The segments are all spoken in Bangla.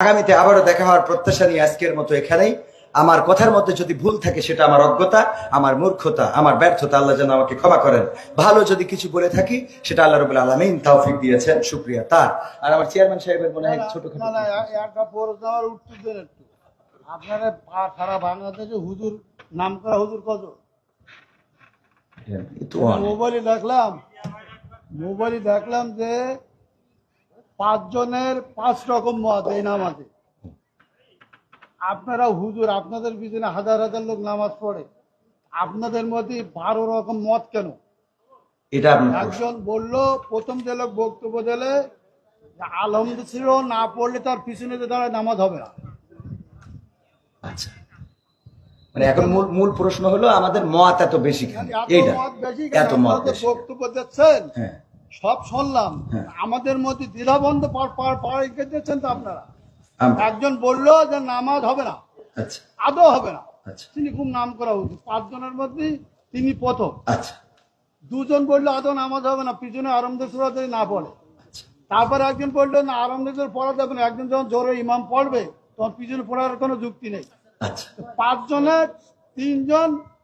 আগামীতে আবারও দেখা হওয়ার প্রত্যাশা নিয়ে আজকের মতো এখানেই। আমার কথার মধ্যে যদি ভুল থাকে সেটা আমার অজ্ঞতা আমার মূর্খতা আমার ব্যর্থতা আল্লাহ যেন আমাকে ক্ষমা করেন। ভালো যদি কিছু বলে থাকি সেটা আল্লাহ রবুল্লা আলমিন তৌফিক দিয়েছেন শুক্রিয়া তার। আর আমার চেয়ারম্যান সাহেবের মনে হয় ছোট আপনারা সারা বাংলাদেশে হুজুর নাম করা হুজুর কত? মোবাইলে দেখলাম মোবাইলে দেখলাম যে পাঁচজনের পাঁচ রকম মত এই নামাজে। আপনারা হুজুর আপনাদের পিছনে হাজার হাজার লোক নামাজ পড়ে। আপনাদের মধ্যে বারো রকম মত কেন? এটা একজন বলল প্রথম যে লোক বক্তব্য দিলে যে ছিল না পড়লে তার পিছনে যে দাঁড়ায় নামাজ হবে না। আচ্ছা। মানে এখন মূল মূল প্রশ্ন হলো আমাদের মত এত বেশি কেন? এত এইটা এত মত বক্তব্য দিচ্ছেন। হ্যাঁ। সব শুনলাম। হ্যাঁ। আমাদের মধ্যে দ্বিধাবন্ধ পার তো আপনারা। একজন বলল যে নামাজ হবে না। আচ্ছা। আদৌ হবে না। আচ্ছা। তিনি খুব নাম করা উচিত। পাঁচজনের মধ্যে তিনি প্রথম। আচ্ছা। দুজন বলল আদৌ নামাজ হবে না পিছনে আরামদের সুরা যদি না পড়ে। তারপরে একজন বলল না আরামদের পড়া যাবে না। একজন যখন জোরে ইমাম পড়বে তখন পিছনে পড়ার কোনো যুক্তি নেই। পাঁচজনের তিনজন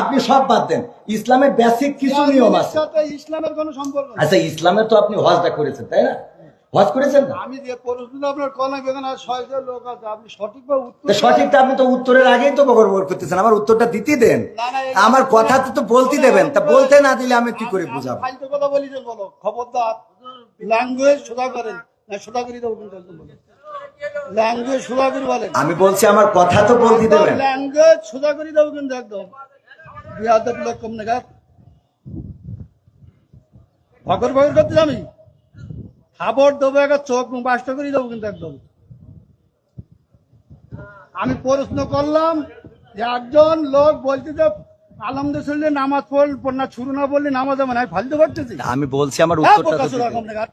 আপনি সব বাদ দেন। ইসলামের বেসিক কিছু নিয়ম আছে। ইসলামের কোনো সম্পর্ক আচ্ছা ইসলামের তো আপনি হজটা করেছেন তাই না? হজ করেছেন না? আমি যে প্রশ্ন আপনার কলা বেগান আর ছয়জন লোক আছে আপনি সঠিকভাবে উত্তর সঠিকটা আপনি তো উত্তরের আগেই তো করতেছেন আমার উত্তরটা দিতে দেন। আমার কথা তো তো বলতে দেবেন তা বলতে না দিলে আমি কি করে বুঝাবো? ফালতু কথা বলিছেন বলো খবরদার ল্যাঙ্গুয়েজ সোজা করেন। না সোজা করে দেবো বলো ল্যাঙ্গুয়েজ সোজা করে বলেন। আমি বলছি আমার কথা তো বলতে দেবেন। ল্যাঙ্গুয়েজ সোজা করে দেবো কিন্তু একদম। বিয়াদব লোক কম নাগাদ ফকর ফকর করতে আমি খাবার দেবো একটা চোখ মুখ বাসটা করে দেবো কিন্তু একদম। আমি প্রশ্ন করলাম যে একজন লোক বলছে যে আলমদুল্লাহ নামাজ পড় না শুরু না বললে নামাজ হবে না ফালতু করতেছি। আমি বলছি আমার হ্যাঁ, উত্তরটা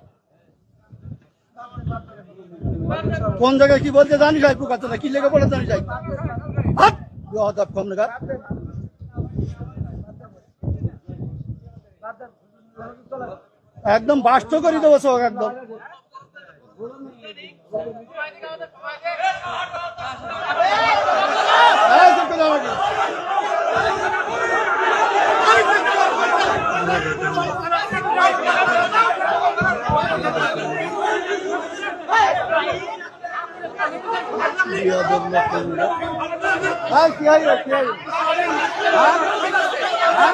কোন জায়গায় কি বলতে জানি যাই প্রকাশ কি লেগে বলে জানি যাই। একদম বাস্ত করে দেবো সব একদম এই, চুপ করে দাও নাকি? কম কি? হ্যাঁ? হ্যাঁ?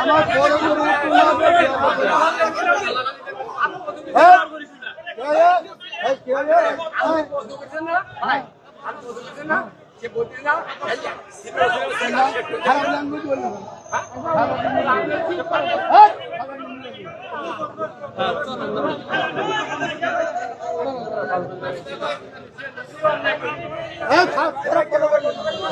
আমার বড় বড়। হ্যাঁ? হ্যাঁ? খারাপ language বলল খারাপ বলল না। খারাপ language বলল না।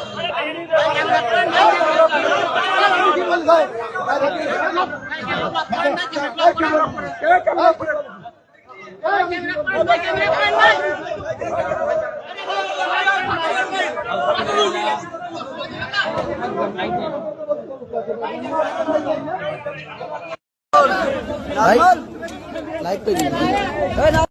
খারাপ খারাপ কথা বলল না। কি বলছো? লাইক তো দিন